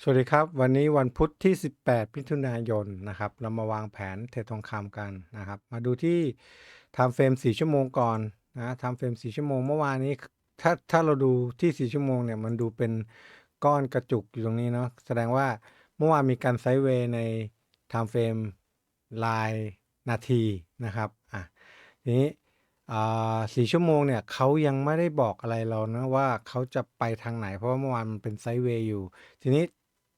สวัสดีครับ วันนี้วันพุธที่ 18 มิถุนายนนะครับ เรามาวางแผนเทรดทองคำกันนะครับ มาดูที่ไทม์เฟรม 4 ชั่วโมงก่อนนะไทม์เฟรม 4 ชั่วโมงเมื่อวานนี้ถ้าถ้าเราดูที่ 4 ชั่วโมงเนี่ยมันดูเป็นก้อนกระจุกอยู่ตรงนี้เนาะแสดงว่าเมื่อวานมีการไซด์เวย์ในไทม์เฟรมรายนาทีนะครับอะทีนี้อ่าสี่ชั่วโมงเนี่ยเขายังไม่ได้บอกอะไรเรานะว่าเขาจะไปทางไหนเพราะว่าเมื่อวานมันเป็นไซด์เวย์อยู่ ทีนี้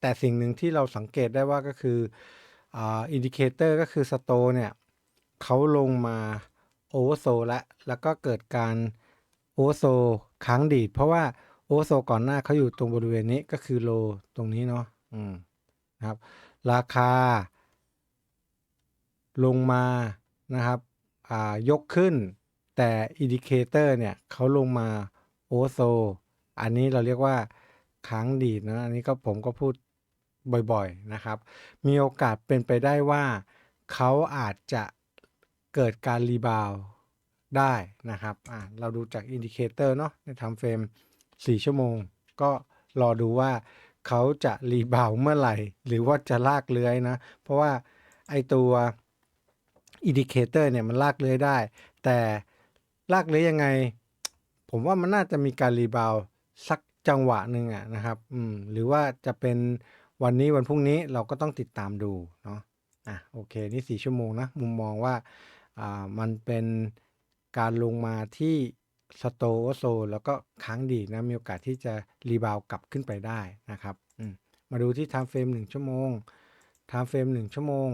แต่สิ่งหนึ่งที่เราสังเกตได้ว่าก็คืออินดิเคเตอร์ก็คือสโตเนี่ยเขาลงมาโอเวอร์โซแล้วแล้วก็เกิดการโอเวอร์โซค้างดีด เพราะว่าโอเวอร์โซก่อนหน้าเขาอยู่ตรงบริเวณนี้ก็คือโลตรงนี้เนาะอืมนะครับ ราคา ลงมานะครับอ่ายกขึ้น แต่อินดิเคเตอร์เนี่ยเขาลงมาโอเวอร์โซอันนี้เราเรียกว่าค้างดีดนะ อันนี้ก็ผมก็พูด บ่อยๆนะครับ มีโอกาสเป็นไปได้ว่าเขาอาจจะเกิดการรีบาวได้นะครับเราดูจากอินดิเคเตอร์เนาะในทำเฟรม 4 ชั่วโมง ก็รอดูว่าเขาจะรีบาวเมื่อไหร่ หรือว่าจะลากเลื้อยนะ เพราะว่าไอตัวอินดิเคเตอร์เนี่ยมันลากเลื้อยได้ แต่ลากเลื้อยยังไง ผมว่ามันน่าจะมีการรีบาวสักจังหวะหนึ่งอะนะครับ อืม หรือว่าจะเป็น วันนี้วันพรุ่งนี้เราก็ต้องติดตามดูเนาะอะโอเคนี่ 4 ชั่วโมงนะมุมมองว่าอ่ามันเป็นการลงมาที่สโตโซแล้วก็ค้างดีนะ มีโอกาสที่จะรีบาวกลับขึ้นไปได้นะครับอืมมาดูที่ time frame 1ชั่วโมง time frame 1ชั่วโมง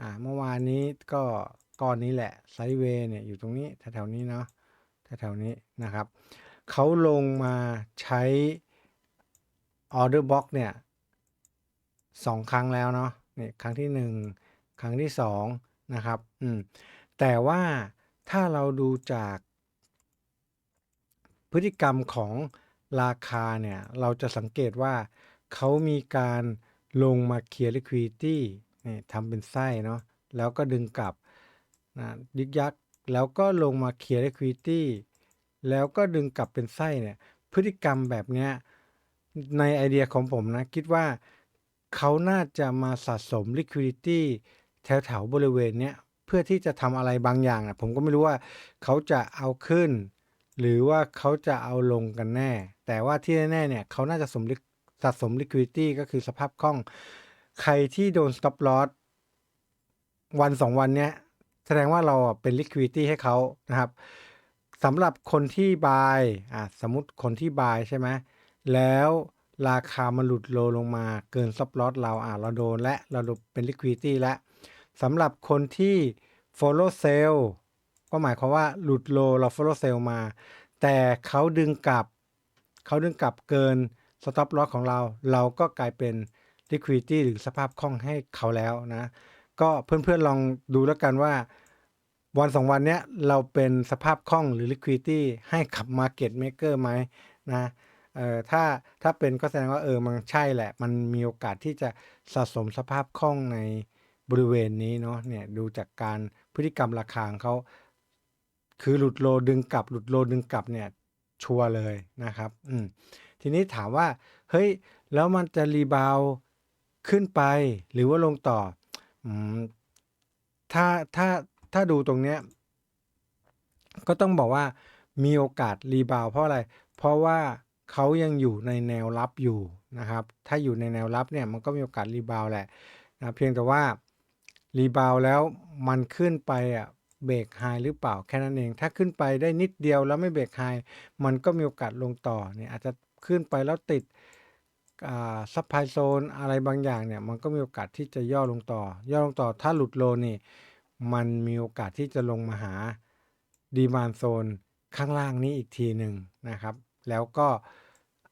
อ่าเมื่อวานนี้ก็ก้อนนี้แหละไซด์เวย์เนี่ยอยู่ตรงนี้แถวๆนี้เนาะแถวๆนี้นะครับเขาลงมาใช้ order box เนี่ย งครั้งแล้วเนาะนี่ครั้งที่หนึ่งครั้งที่สองนะครับอืมแต่ว่าถ้าเราดูจากพฤติกรรมของราคาเนี่ย เราจะสังเกตว่าเขามีการลงมาเคลียร์ liquidity นี่ทำเป็นไส้เนาะแล้วก็ดึงกลับนะยึกยักแล้วก็ลงมาเคลียร์ liquidity แล้วก็ดึงกลับเป็นไส้เนี่ย พฤติกรรมแบบเนี้ยในไอเดียของผมนะ คิดว่า เขาน่าจะมาสะสม liquidity แถวๆบริเวณเนี้ยเพื่อที่จะทำอะไรบางอย่างนะผมก็ไม่รู้ว่าเขาจะเอาขึ้น หรือว่าเขาจะเอาลงกันแน่ แต่ว่าที่แน่ๆเนี่ยเขาน่าจะสมสะสม liquidity ก็คือสภาพคล่อง ใครที่โดน stop loss วันสองวันเนี้ยแสดงว่าเราเป็น liquidity ให้เขานะครับสำหรับคนที่ buy อะสมมติคนที่ buy ใช่ไหมแล้ว ราคามันหลุดโลลงมาเกิน stop loss เราอะเราโดนและเราเป็น liquidity แล้วสำหรับคนที่ follow sell ก็หมายความว่าหลุดโลเรา follow sell มา แต่เขาดึงกลับ เขาดึงกลับเกิน stop loss ของเรา เราก็กลายเป็น liquidity หรือสภาพคล่องให้เขาแล้วนะ ก็เพื่อนๆลองดูแล้วกันว่า วันสองวันเนี้ยเราเป็นสภาพคล่องหรือ liquidity ให้ขับ market maker ไหมนะ เออถ้าถ้าเป็นก็แสดงว่าเออมันใช่แหละ มันมีโอกาสที่จะสะสมสภาพคล่องในบริเวณนี้เนาะเนี่ยดูจากการพฤติกรรมราคาของเขา คือหลุดโลดึงกลับ หลุดโลดึงกลับเนี่ยชัวร์เลยนะครับอืมทีนี้ถามว่าเฮ้ยแล้วมันจะรีบาวขึ้นไป หรือว่าลงต่ออืมถ้าถ้าถ้าดูตรงเนี้ยก็ต้องบอกว่ามีโอกาสรีบาวเพราะอะไร เพราะว่า เขายังอยู่ในแนวรับอยู่นะครับ ถ้าอยู่ในแนวรับเนี่ยมันก็มีโอกาสรีบาวแหละนะเพียงแต่ว่ารีบาวแล้วมันขึ้นไปอะเบรกไฮหรือเปล่าแค่นั้นเอง ถ้าขึ้นไปได้นิดเดียวแล้วไม่เบรกไฮมันก็มีโอกาสลงต่อเนี่ยอาจจะขึ้นไปแล้วติดซับไพโซนอะไรบางอย่างเนี่ยมันก็มีโอกาสที่จะย่อลงต่อ ย่อลงต่อถ้าหลุดโลนี่มันมีโอกาสที่จะลงมาหาดีมานโซนข้างล่างนี้อีกทีหนึ่งนะครับ แล้วก็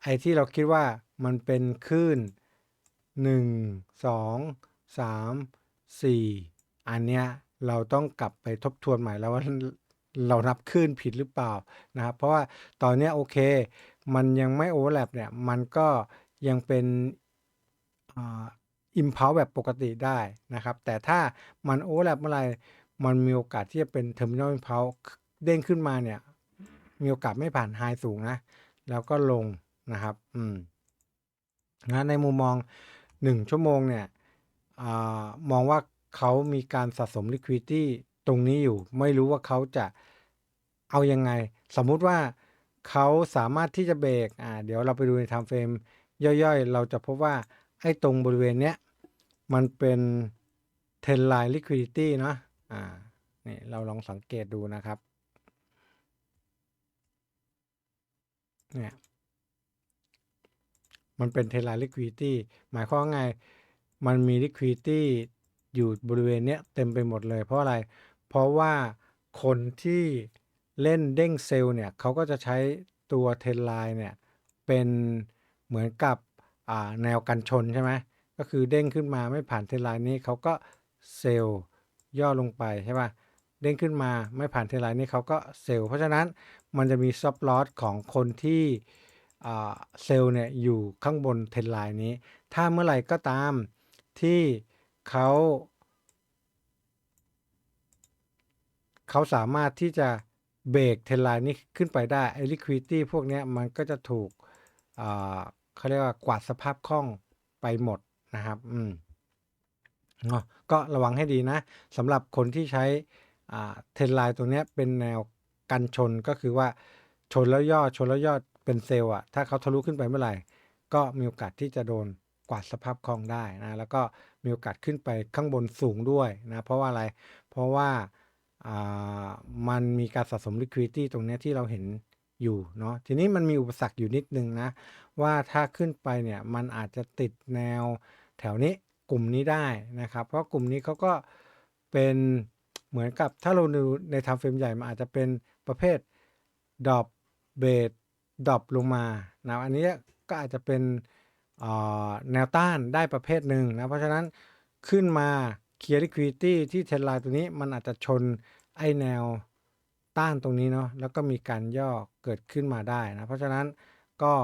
ไอ้ที่เราคิดว่ามันเป็นคลื่น 1 2 3 4 อันเนี้ยเราต้องกลับไปทบทวนใหม่แล้วว่าเรานับคลื่นผิดหรือเปล่านะครับ เพราะว่าตอนนี้โอเค มันยังไม่โอเวอร์แลปเนี่ย มันก็ยังเป็นอิมพาวแบบปกติได้นะครับ แต่ถ้ามันโอเวอร์แลปเมื่อไหร่มันมีโอกาสที่จะเป็นเทอร์มินอลอิมพาวเด้งขึ้นมาเนี่ย มีโอกาสไม่ผ่านไฮสูงนะ แล้วก็ลงนะครับ อืมนะในมุมมอง 1 ชั่วโมงเนี่ยอมองว่าเขามีการสะสม liquidity ตรงนี้อยู่ ไม่รู้ว่าเขาจะเอายังไง สมมุติว่าเขาสามารถที่จะเบรกอ่าเดี๋ยวเราไปดูใน time frame ย่อยๆ เราจะพบว่า ไอ้ตรงบริเวณเนี้ย มันเป็น 10 line liquidity เนาะอ่านี่เราลองสังเกตดูนะครับ เนี่ยมันเป็น10 line liquidity หมายความว่าไง มันมี liquidity อยู่บริเวณเนี้ยเต็มไปหมดเลย เพราะอะไร เพราะว่าคนที่เล่นเด้งเซลล์เนี่ยเขาก็จะใช้ตัวเทนไลน์เนี่ยเป็นเหมือนกับแนวกันชนใช่ไหมก็คือเด้งขึ้นมาไม่ผ่านเทนไลน์นี้เขาก็เซลล์ย่อลงไปใช่ป่ะ เด้งขึ้นมาไม่ผ่านเทนไลน์นี้เขาก็เซลล์เพราะฉะนั้นมันจะมีซับลอสของคนที่เซลล์เนี่ยอยู่ข้างบนเทนไลน์นี้ ถ้าเมื่อไหร่ก็ตามที่เขาเขาสามารถที่จะเบรกเทนไลน์นี้ขึ้นไปได้ไอ้ liquidity พวกนี้มันก็จะถูกเขาเรียกว่ากวาดสภาพคล่องไปหมดนะครับ อืมก็ระวังให้ดีนะสำหรับคนที่ใช้ เทนไลน์ตัวนี้เป็นแนวกันชนก็คือว่าชนแล้วย่อชนแล้วย่อเป็นเซลล์อะถ้าเขาทะลุขึ้นไปเมื่อไหร่ ก็มีโอกาสที่จะโดนกวาดสภาพคล่องได้นะแล้วก็มีโอกาสขึ้นไปข้างบนสูงด้วยนะเพราะว่าอะไรเพราะว่ามันมีการสะสม liquidity ตรงนี้ที่เราเห็นอยู่เนาะทีนี้มันมีอุปสรรคอยู่นิดนึงนะ ว่าถ้าขึ้นไปเนี่ยมันอาจจะติดแนวแถวนี้กลุ่มนี้ได้นะครับ เพราะกลุ่มนี้เขาก็เป็น เหมือนกับถ้าเราดูในทำเฟรมใหญ่มันอาจจะเป็นประเภทดรอปเบสดรอปลงมานะอันนี้ก็อาจจะเป็นแนวต้านได้ประเภทหนึ่งนะ เพราะฉะนั้นขึ้นมาเคลียร์ลิควิตี้ที่เทนไลน์ตัวนี้มันอาจจะชนไอแนวต้านตรงนี้เนาะแล้วก็มีการย่อเกิดขึ้นมาได้นะ เพราะฉะนั้นก็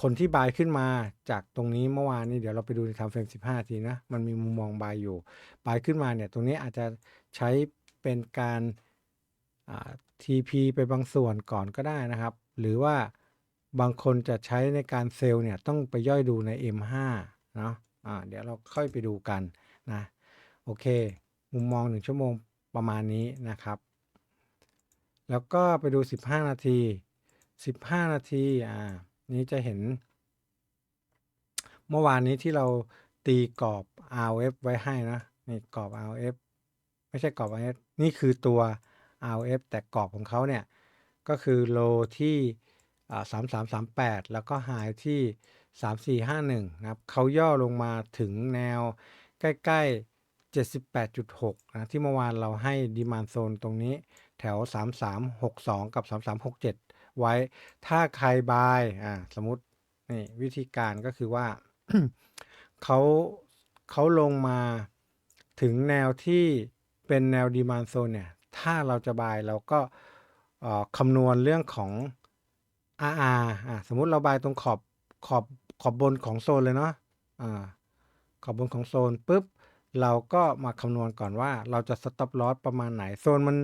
คนที่บายขึ้นมาจากตรงนี้เมื่อวานนี้เดี๋ยวเราไปดูในทำเฟรม15 ทีนะ มันมีมุมมองบายอยู่บายขึ้นมาเนี่ย ตรงนี้อาจจะใช้เป็นการ TP ไปบางส่วนก่อนก็ได้นะครับ หรือว่าบางคนจะใช้ในการเซลล์เนี่ย ต้องไปย่อยดูใน M5 เนาะะเดี๋ยวเราค่อยไปดูกันนะ โอเค มุมมอง1ชั่วโมงประมาณนี้นะครับ แล้วก็ไปดู 15 นาที 15 นาทีอ่า นี้จะเห็น เมื่อวานนี้ที่เราตีกรอบ RF ไว้ให้นะนี่กรอบ RF ไม่ใช่กรอบ RF นี่คือตัว RF แต่กรอบของเขาเนี่ย ก็คือโลที่สามสามสามแล้วก็ไฮที่สามสี่ห้าหนึ่งนะครับเขาย่อลงมาถึงแนวใกล้ ๆ 78.6 นะ ที่เมื่อวานเราให้ดีมานโซนตรงนี้แถว 3362 กับ 3367 ไว้ถ้าใครบายอ่าสมมตินี่วิธีการก็คือว่าเขาเขาลงมาถึงแนวที่เป็นแนวดีมานโซนเนี่ย ถ้าเราจะบายเราก็คำนวณเรื่องของ RR อ่าสมมุติเราบายตรงขอบขอบขอบบนของโซนเลยเนาะอ่าขอบบนของโซนปุ๊บเราก็มาคำนวณก่อนว่าเราจะสต็อปลอสประมาณไหน โซนมัน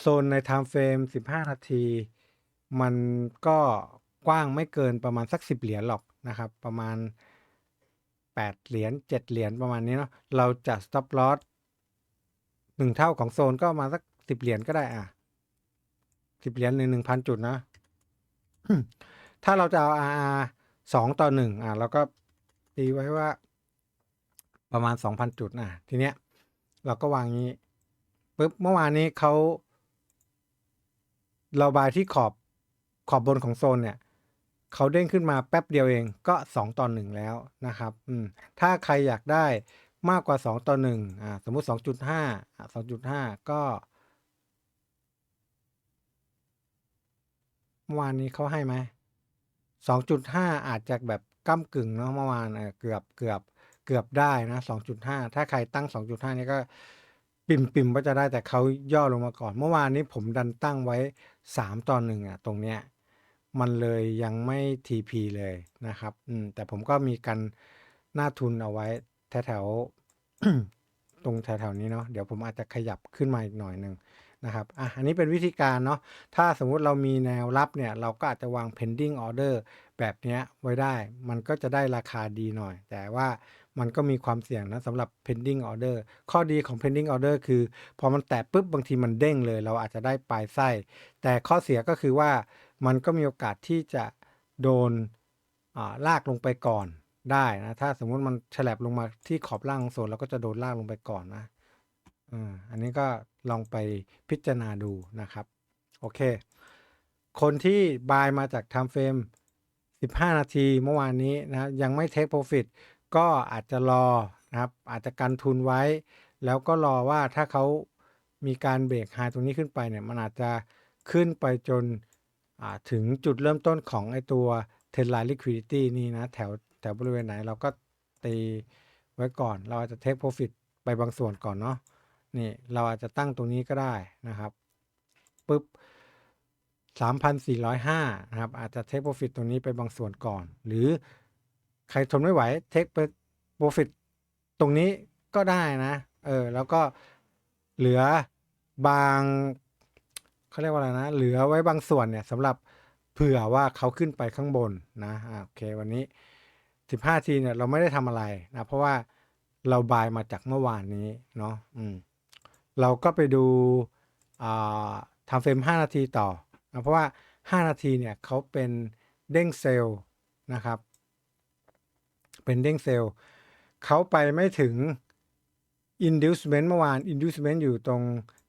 โซนใน time frame 15 นาที มันก็กว้างไม่เกินประมาณสัก10เหรียญหรอกนะครับ ประมาณ 8 เหรียญ7เหรียญประมาณนี้เนาะเราจะ stop loss หนึ่งเท่าของโซนก็มาสัก10เหรียญก็ได้อะ10เหรียญหนึ่งหนึ่งพันจุดนะถ้าเราจะเอา RR สองต่อหนึ่งอะเราก็ตีไว้ว่า ประมาณสองพันจุดอะทีเนี้ย เราก็วางงี้ปุ๊บเมื่อวานนี้เขาเราบายที่ขอบ ขอบบนของโซนเนี่ยเขาเด้งขึ้นมาแป๊บเดียวเองก็ 2 ต่อ 1 แล้วนะครับอืมถ้าใครอยากได้มากกว่า 2 ต่อ1อ่าสมมุติ 2.5อ่า2.5 ก็เมื่อวานนี้เขาให้ไหม 2.5 อาจจะแบบก้ากึ่งเนาะเมื่อวานเกือบเกือบเกือบได้นะ 2.5 ถ้าใครตั้ง 2.5 นี่ก็ปิ่มปิ่มว่าจะได้แต่เขาย่อลงมาก่อน เมื่อวานนี้ผมดันตั้งไว้ 3 ต่อหนึ่งอะตรงเนี้ย มันเลยยังไม่ TP เลยนะครับ อืม แต่ผมก็มีกันหน้าทุนเอาไว้แถวๆ ตรงแถวๆนี้เนาะ เดี๋ยวผมอาจจะขยับขึ้นมาอีกหน่อยหนึ่งนะครับ อะ อันนี้เป็นวิธีการเนาะ ถ้าสมมุติเรามีแนวรับเนี่ย เราก็อาจจะวาง pending order แบบนี้ไว้ได้ มันก็จะได้ราคาดีหน่อย แต่ว่ามันก็มีความเสี่ยงนะสำหรับ pending order ข้อดีของ pending order คือ พอมันแตะปุ๊บบางทีมันเด้งเลย เราอาจจะได้ปลายไส้ แต่ข้อเสียก็คือว่า มันก็มีโอกาสที่จะโดนาลากลงไปก่อนได้นะถ้าสมมุติมันฉลับลงมาที่ขอบล่างโซนเราก็จะโดนลากลงไปก่อนนะอันนี้ก็ลองไปพิจารณาดูนะครับ โอเค คนที่บายมาจาก time frame 15 นาทีเมื่อวานนี้นะยังไม่ take profit ก็อาจจะรอนะครับ อาจจะกันทุนไว้ แล้วก็รอว่าถ้าเขามีการเบรกไฮตรงนี้ขึ้นไปเนี่ย มันอาจจะขึ้นไปจน ถึงจุดเริ่มต้นของไอตัว trend line liquidity นี่นะ แถวแถวบริเวณไหนเราก็ตีไว้ก่อน เราอาจจะ take profit ไปบางส่วนก่อนเนาะนี่เราอาจจะตั้งตรงนี้ก็ได้นะครับปุ๊บ 3,405 นะครับ อาจจะ take profit ตรงนี้ไปบางส่วนก่อน หรือใครทนไม่ไหว take profit ตรงนี้ก็ได้นะ เออ แล้วก็เหลือบาง เขาเรียกว่าอะไรนะ เหลือไว้บางส่วนเนี่ยสำหรับเผื่อว่าเขาขึ้นไปข้างบนนะอ่าโอเควันนี้ 15 ทีเนี่ยเราไม่ได้ทำอะไรนะเพราะว่าเราบายมาจากเมื่อวานนี้เนาะอืมเราก็ไปดูทำเฟรม 5 นาทีต่อนะเพราะว่า 5 นาทีเนี่ยเขาเป็นเด้งเซลล์นะครับ เป็นเด้งเซลล์เขาไปไม่ถึง inducement เมื่อวาน inducement อยู่ตรง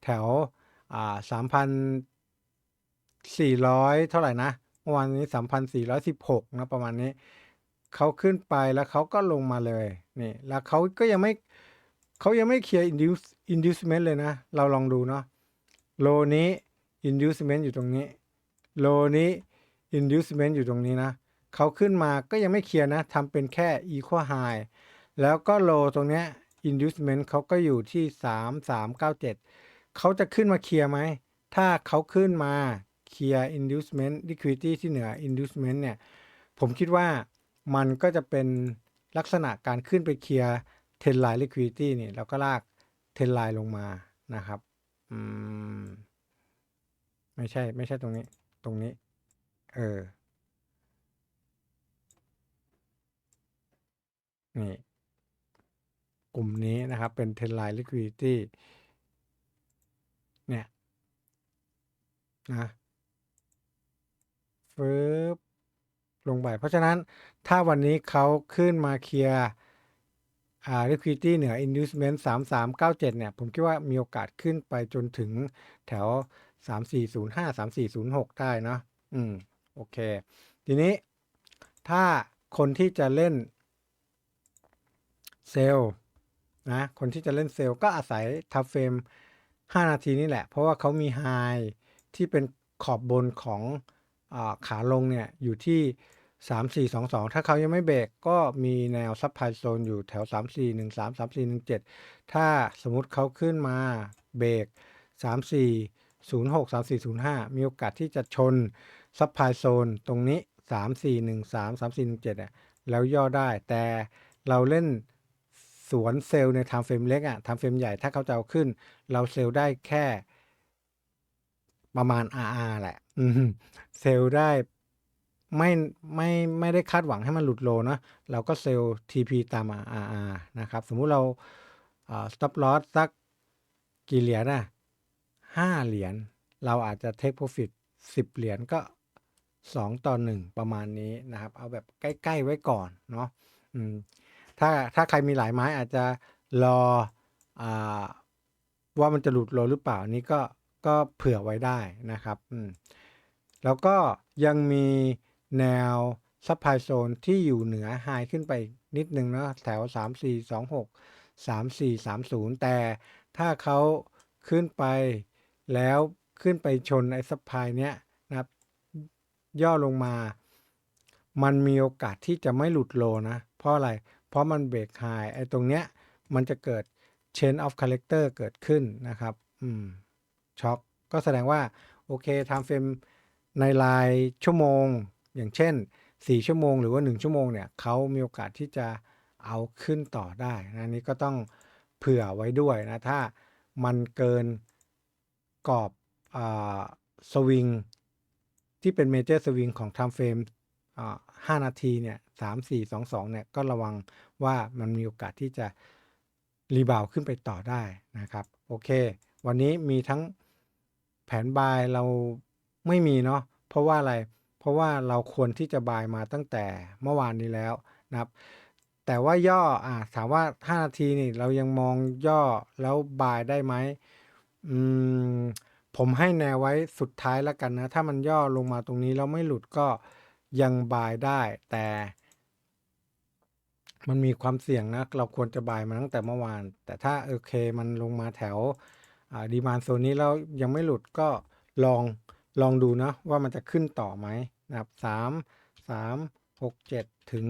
แถว อ่า3,400เท่าไหร่นะเมื่อวานนี้3,416นะประมาณนี้เขาขึ้นไปแล้วเขาก็ลงมาเลยนี่แล้วเขาก็ยังไม่เขายังไม่เคลียร์ induce inducement เลยนะ เราลองดูเนาะโลนี้ inducement อยู่ตรงนี้โลนี้ inducement อยู่ตรงนี้นะเขาขึ้นมาก็ยังไม่เคลียร์นะทำเป็นแค่ equal high แล้วก็โลตรงเนี้ย inducement เขาก็อยู่ที่ 3397 เขาจะขึ้นมาเคลียร์ไหม ถ้าเขาขึ้นมาเคลียร์ inducement liquidity ที่เหนือ inducement เนี่ย ผมคิดว่ามันก็จะเป็นลักษณะการขึ้นไปเคลียร์ ten line liquidity นี่แล้วก็ลาก ten line ลงมานะครับ อืม ไม่ใช่ ไม่ใช่ตรงนี้ ตรงนี้ เออ นี่ กลุ่มนี้นะครับ เป็น ten line liquidity เนี่ย นะฟึบลงไป เพราะฉะนั้นถ้าวันนี้เขาขึ้นมาเคลียร์อ่า liquidity เหนือ inducement 3397 เนี่ย ผมคิดว่ามีโอกาสขึ้นไปจนถึงแถว 3405 3406 ได้เนาะอืม โอเค ทีนี้ถ้าคนที่จะเล่นเซลล์นะคนที่จะเล่นเซลล์ก็อาศัยทับเฟรม 5 นาทีนี่แหละ เพราะว่าเขามีไฮ ที่เป็นขอบบนของอขาลงเนี่ยอยู่ที่ 3422 ถ้าเขายังไม่เบรกก็มีแนวซับไพโซนอยู่แถว 3413 3417 ถ้าสมมติเขาขึ้นมาเบรก3406 3405 มีโอกาสที่จะชนซับไพโซนตรงนี้ 3413 3417อะแล้วย่อได้แต่เราเล่นสวนเซลล์ในทม์เฟรมเล็กอะทม์เฟรมใหญ่ถ้าเขาจะเอาขึ้น เราเซลล์ได้แค่ ประมาณ RR แหละ อืมเซลล์ได้ไม่ไม่ไม่ได้คาดหวังให้มันหลุดโลนะเราก็เซลล์ TP ตาม RR นะครับ สมมุติเราอ่า stop loss สักกี่เหรียญนะห้าเหรียญเราอาจจะ take profit สิบเหรียญก็สองต่อหนึ่งประมาณนี้นะครับ เอาแบบใกล้ๆไว้ก่อนเนาะถ้าถ้าใครมีหลายไม้อาจจะรออว่ามันจะหลุดโลหรือเปล่านี้ก็ ก็เผื่อไว้ได้นะครับแล้วก็ยังมีแนวซับไพโซนที่อยู่เหนือไฮขึ้นไปนิดนึงนะแถว 3 4 2 6 3 4 3 0 แต่ถ้าเขาขึ้นไปแล้วขึ้นไปชนไอ้ซับไพเนี้ยนะครับ ย่อลงมา มันมีโอกาสที่จะไม่หลุดโลนะ เพราะอะไร เพราะมันเบรกไฮไอ้ตรงเนี้ยมันจะเกิด chain of character เกิดขึ้นนะครับ อืม ช็อคก็แสดงว่า โอเค time frame ในรายชั่วโมง อย่างเช่น 4 ชั่วโมง หรือว่า 1 ชั่วโมงเนี่ยเขามีโอกาสที่จะเอาขึ้นต่อได้นะนี่ก็ต้องเผื่อไว้ด้วยนะ ถ้ามันเกินกรอบอสวิงที่เป็นเมเจอร์สวิงของ Time Frame อ่า5นาทีเนี่ย3 4 2 2เนี่ยก็ระวังว่ามันมีโอกาสที่จะรีบาวขึ้นไปต่อได้นะครับ โอเค วันนี้มีทั้ง แผนบายเราไม่มีเนาะเพราะว่าอะไร เพราะว่าเราควรที่จะบายมาตั้งแต่เมื่อวานนี้แล้วนะครับ แต่ว่าย่ออ่าถามว่า 5 นาทีนี่เรายังมองย่อแล้วบายได้ไหมอืมผมให้แนวไว้สุดท้ายแล้วกันนะ ถ้ามันย่อลงมาตรงนี้แล้วไม่หลุดก็ยังบายได้ แต่ มันมีความเสี่ยงนะ เราควรจะบายมาตั้งแต่เมื่อวาน แต่ถ้าโอเคมันลงมาแถว ดีมานโซนนี้แล้วยังไม่หลุดก็ลองลองดูนะว่ามันจะขึ้นต่อไหมนะครับสามสามหกเจ็ดถึง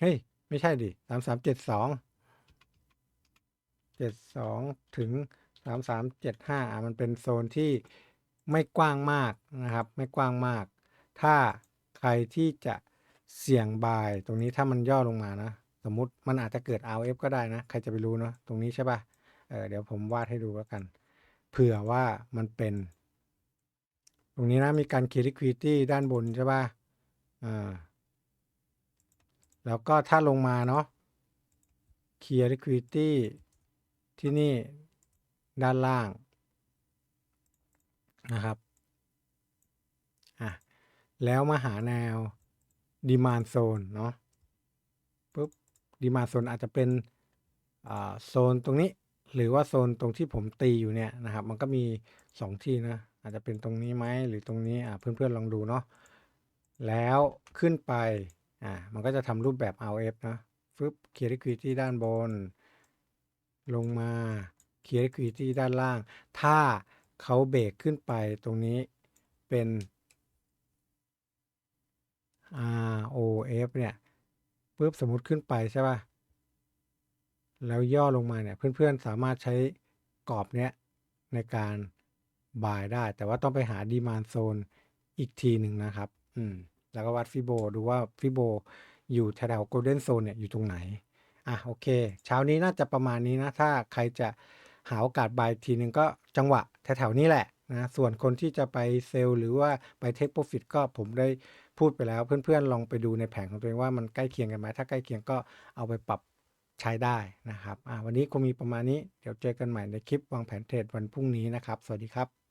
เฮ้ย ไม่ใช่ดิสามสามเจ็ดสองเจ็ดสองถึงสามสามเจ็ดห้ามันเป็นโซนที่ไม่กว้างมากนะครับ ไม่กว้างมาก ถ้าใครที่จะเสี่ยงบายตรงนี้ถ้ามันย่อลงมานะ สมมุติมันอาจจะเกิด RF ก็ได้นะ ใครจะไปรู้เนาะตรงนี้ใช่ปะ่ะ เออเดี๋ยวผมวาดให้ดูแล้วกัน เผื่อว่ามันเป็น ตรงนี้นะมีการคียร์ลิควิตี้ด้านบนใช่ป่ะอ่าแล้วก็ถ้าลงมาเนาะเคลียร์ liquidity ที่นี่ด้านล่างนะครับ อะ แล้วมาหาแนว demand zone เนาะปุ๊บ demand zone อาจจะเป็นอ่าโซนตรงนี้ หรือว่าโซนตรงที่ผมตีอยู่เนี่ยนะครับ มันก็มี 2 ที่นะ อาจจะเป็นตรงนี้ไหมหรือตรงนี้อ่าเพื่อนๆลองดูเนาะแล้วขึ้นไปอ่ามันก็จะทำรูปแบบ RF นะฟึบเคียร์ liquidity ด้านบน ลงมาเคียร์ liquidity ด้านล่าง ถ้าเขาเบรกขึ้นไปตรงนี้เป็น ROF เนี่ยปุ๊บสมมติขึ้นไปใช่ป่ะ แล้วย่อลงมาเนี่ยเพื่อนๆสามารถใช้กรอบเนี้ยในการบายได้ แต่ว่าต้องไปหาดีมานโซนอีกทีหนึ่งนะครับ อืม แล้วก็วัดฟิโบดูว่าฟิโบอยู่แถวโกลเด้นโซนเนี่ยอยู่ตรงไหน อะโอเค เช้านี้น่าจะประมาณนี้นะ ถ้าใครจะหาโอกาสบายทีหนึ่งก็จังหวะแถวๆนี้แหละนะส่วนคนที่จะไปเซลล์หรือว่าไปเทคโปรฟิตก็ผมได้พูดไปแล้ว เพื่อนๆลองไปดูในแผงของตัวเองว่ามันใกล้เคียงกันไหมถ้าใกล้เคียงก็เอาไปปรับ ใช้ได้นะครับอะวันนี้คงมีประมาณนี้ เดี๋ยวเจอกันใหม่ในคลิปวางแผนเทรดวันพรุ่งนี้นะครับ สวัสดีครับ